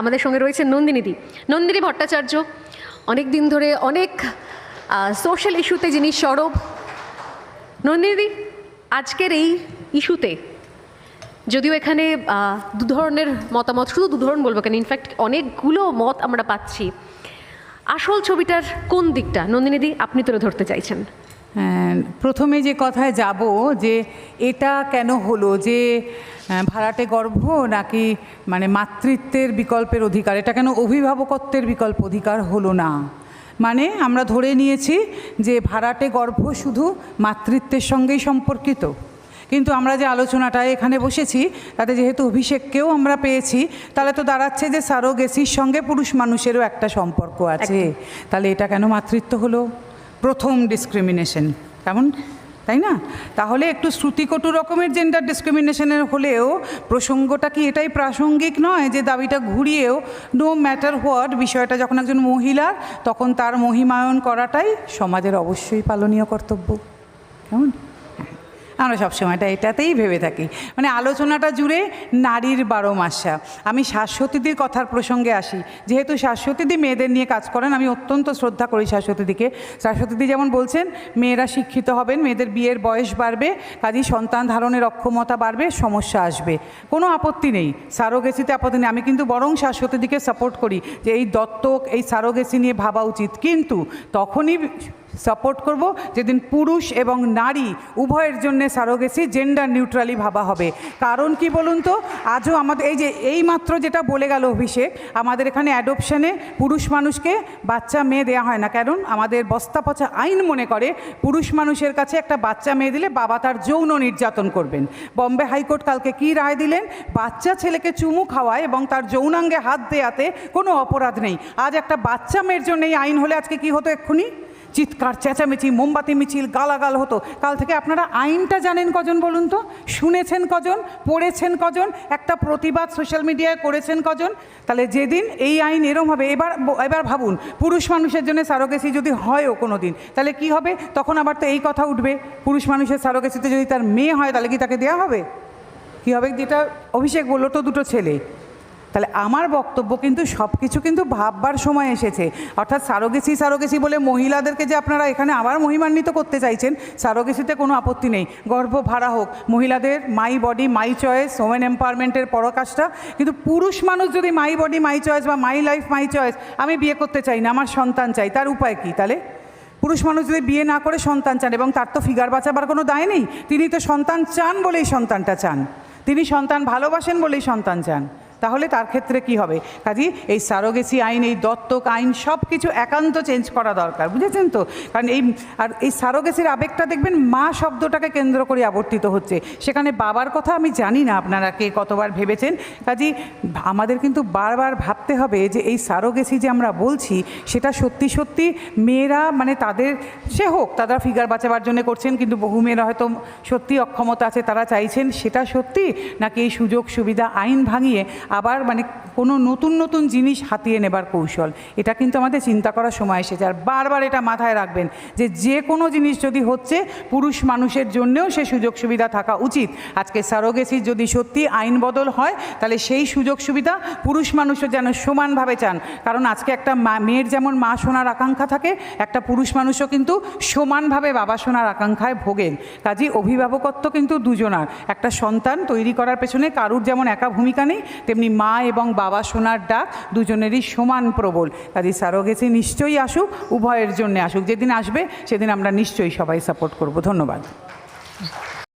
আমাদের সঙ্গে রয়েছেন নন্দিনীদি নন্দিনী ভট্টাচার্য, অনেক দিন ধরে অনেক সোশ্যাল ইস্যুতে যিনি সরব। নন্দিনীদি আজকের এই ইস্যুতে যদিও এখানে দু ধরনের মতামত, শুধু দু ধরন বলব কেন ইনফ্যাক্ট অনেকগুলো মত আমরা পাচ্ছি। আসল ছবিটার কোন দিকটা? নন্দিনীদি আপনি তুলে ধরতে চাইছেন। প্রথমে যে কথায় যাব যে এটা কেন হলো? যে ভাড়াটে গর্ভ নাকি মানে মাতৃত্বের বিকল্পের অধিকার? এটা কেন অভিভাবকত্বের বিকল্প অধিকার হলো না? মানে আমরা ধরে নিয়েছি যে ভাড়াটে গর্ভ শুধু মাতৃত্বের সঙ্গেই সম্পর্কিত। কিন্তু আমরা যে আলোচনাটায় এখানে বসেছি তাতে যেহেতু অভিষেককেও আমরা পেয়েছি তাহলে তো দাঁড়াচ্ছে যে সারোগেসির সঙ্গে পুরুষ মানুষেরও একটা সম্পর্ক আছে। তাহলে এটা কেন মাতৃত্ব হলো? প্রথম ডিসক্রিমিনেশন কেমন? তাই না? তাহলে একটু শ্রুতিকটু রকমের জেন্ডার ডিসক্রিমিনেশনের হলেও প্রসঙ্গটা কি এটাই প্রাসঙ্গিক নয় যে দাবিটা ঘুরিয়েও নো ম্যাটার হোয়াট বিষয়টা যখন একজন মহিলার তখন তার মহিমায়ন করাটাই সমাজের অবশ্যই পালনীয় কর্তব্য। কেমন? আমরা সবসময়টা এটাতেই ভেবে থাকি। মানে আলোচনাটা জুড়ে নারীর বারো মাসা। আমি শাশ্বতীদির কথার প্রসঙ্গে আসি। যেহেতু শাশ্বতীদি মেয়েদের নিয়ে কাজ করেন, আমি অত্যন্ত শ্রদ্ধা করি শাশ্বতীদিকে। শাশ্বতীদি যেমন বলছেন, মেয়েরা শিক্ষিত হবেন, মেয়েদের বিয়ের বয়স বাড়বে, কাজেই সন্তান ধারণের অক্ষমতা বাড়বে, সমস্যা আসবে। কোনো আপত্তি নেই। সারোগেসিতে আপত্তি নেই। আমি কিন্তু বরং শাশ্বতীদিকে সাপোর্ট করি যে এই দত্তক, এই সারোগেসি নিয়ে ভাবা উচিত। কিন্তু তখনই সাপোর্ট করব। যেদিন পুরুষ এবং নারী উভয়ের জন্য সারোগেসি জেন্ডার নিউট্রালি ভাবা হবে। কারণ কি বলুন তো? আজও আমাদের, এই যে, এই মাত্র যেটা বলে গেল অভিষেক, আমাদের এখানে অ্যাডপশনে পুরুষ মানুষকে বাচ্চা মেয়ে দেওয়া হয় না। কারণ আমাদের বস্তা পচা আইন মনে করে, পুরুষ মানুষের কাছে একটা বাচ্চা মেয়ে দিলে বাবা তার যৌন নির্যাতন করবেন। বম্বে হাইকোর্ট কালকে কি রায় দিলেন? বাচ্চা ছেলেকে চুমু খাওয়ায় এবং তার যৌনাঙ্গে হাত দেয়াতে কোনো অপরাধ নেই। আজ একটা বাচ্চা মেয়ের জন্য এই আইন হলে আজকে কি হতো এক্ষুনি? চিৎকার, চেঁচামেচি, মোমবাতি মিছিল, গালাগাল হতো। কাল থেকে আপনারা আইনটা জানেন কজন বলুন তো? শুনেছেন কজন? পড়েছেন কজন? একটা প্রতিবাদ সোশ্যাল মিডিয়ায় করেছেন কজন? তাহলে যেদিন এই আইন এরম হবে, এবার এবার ভাবুন, পুরুষ মানুষের জন্য সারোগেসি যদি হয়ও কোনো দিন তাহলে কি হবে? তখন আবার তো এই কথা উঠবে, পুরুষ মানুষের সারোগেসিতে যদি তার মেয়ে হয়, তাহলে কি তাকে দেওয়া হবে? কী হবে? যেটা অভিষেক বলল, তো দুটো ছেলে। তাহলে আমার বক্তব্য কিন্তু সব কিছু কিন্তু ভাববার সময় এসেছে। অর্থাৎ সারোগেসি সারোগেসি বলে মহিলাদেরকে যে আপনারা এখানে আবার মহিমান্বিত করতে চাইছেন, সারোগেসিতে কোনো আপত্তি নেই। গর্ভ ভাড়া হোক, মহিলাদের my body my choice women এম্পাওয়ারমেন্টের পরকাজটা কিন্তু পুরুষ মানুষ যদি মাই বডি মাই চয়েস বা মাই লাইফ মাই চয়েস আমি বিয়ে করতে চাই না, আমার সন্তান চাই, তার উপায় কী? তাহলে পুরুষ মানুষ যদি বিয়ে না করে সন্তান চান, এবং তার তো ফিগার বাঁচাবার কোনো দায় নেই, তিনি তো সন্তান চান বলেই সন্তানটা চান। তিনি সন্তান ভালোবাসেন বলেই সন্তান চান। তাহলে তার ক্ষেত্রে কি হবে? কাজী, এই সারোগেসি আইন, এই দত্তক আইন সব কিছু একান্ত চেঞ্জ করা দরকার, বুঝেছেন তো? কারণ এই, আর এই সারোগেসির আবেগটা দেখবেন মা শব্দটাকে কেন্দ্র করে আবর্তিত হচ্ছে। সেখানে বাবার কথা আমি জানি না আপনারা কে কতবার ভেবেছেন। কাজী, আমাদের কিন্তু বারবার ভাবতে হবে যে এই সারোগেসি যে আমরা বলছি, সেটা সত্যি সত্যি মেয়েরা মানে তাদের, সে হোক, তারা ফিগার বাঁচাবার জন্য করছেন, কিন্তু বহু মেয়েরা হয়তো সত্যি অক্ষমতা আছে, তারা চাইছেন সেটা সত্যি, নাকি এই সুযোগ সুবিধা আইন ভাঙিয়ে আবার মানে কোনো নতুন নতুন জিনিস হাতিয়ে নেবার কৌশল। এটা কিন্তু আমাদের চিন্তা করার সময় এসেছে। আর বারবার এটা মাথায় রাখবেন যে যে কোনো জিনিস যদি হচ্ছে, পুরুষ মানুষের জন্যেও সে সুযোগ সুবিধা থাকা উচিত। আজকে সারোগেসির যদি সত্যি আইন বদল হয়, তাহলে সেই সুযোগ সুবিধা পুরুষ মানুষও যেন সমানভাবে চান। কারণ আজকে একটা মেয়ের যেমন মা শোনার আকাঙ্ক্ষা থাকে, একটা পুরুষ মানুষও কিন্তু সমানভাবে বাবা শোনার আকাঙ্ক্ষায় ভোগেন। কাজেই অভিভাবকত্ব কিন্তু দুজনার। একটা সন্তান তৈরি করার পেছনে কারুর যেমন একা ভূমিকা নেই, তেমনি মা এবং বাবা সোনার ডাক দুজনেরই সমান প্রবল। কাজেই সারোগেসি নিশ্চয়ই আসুক, উভয়ের জন্য আসুক। যেদিন আসবে, সেদিন আমরা নিশ্চয়ই সবাই সাপোর্ট করব। ধন্যবাদ।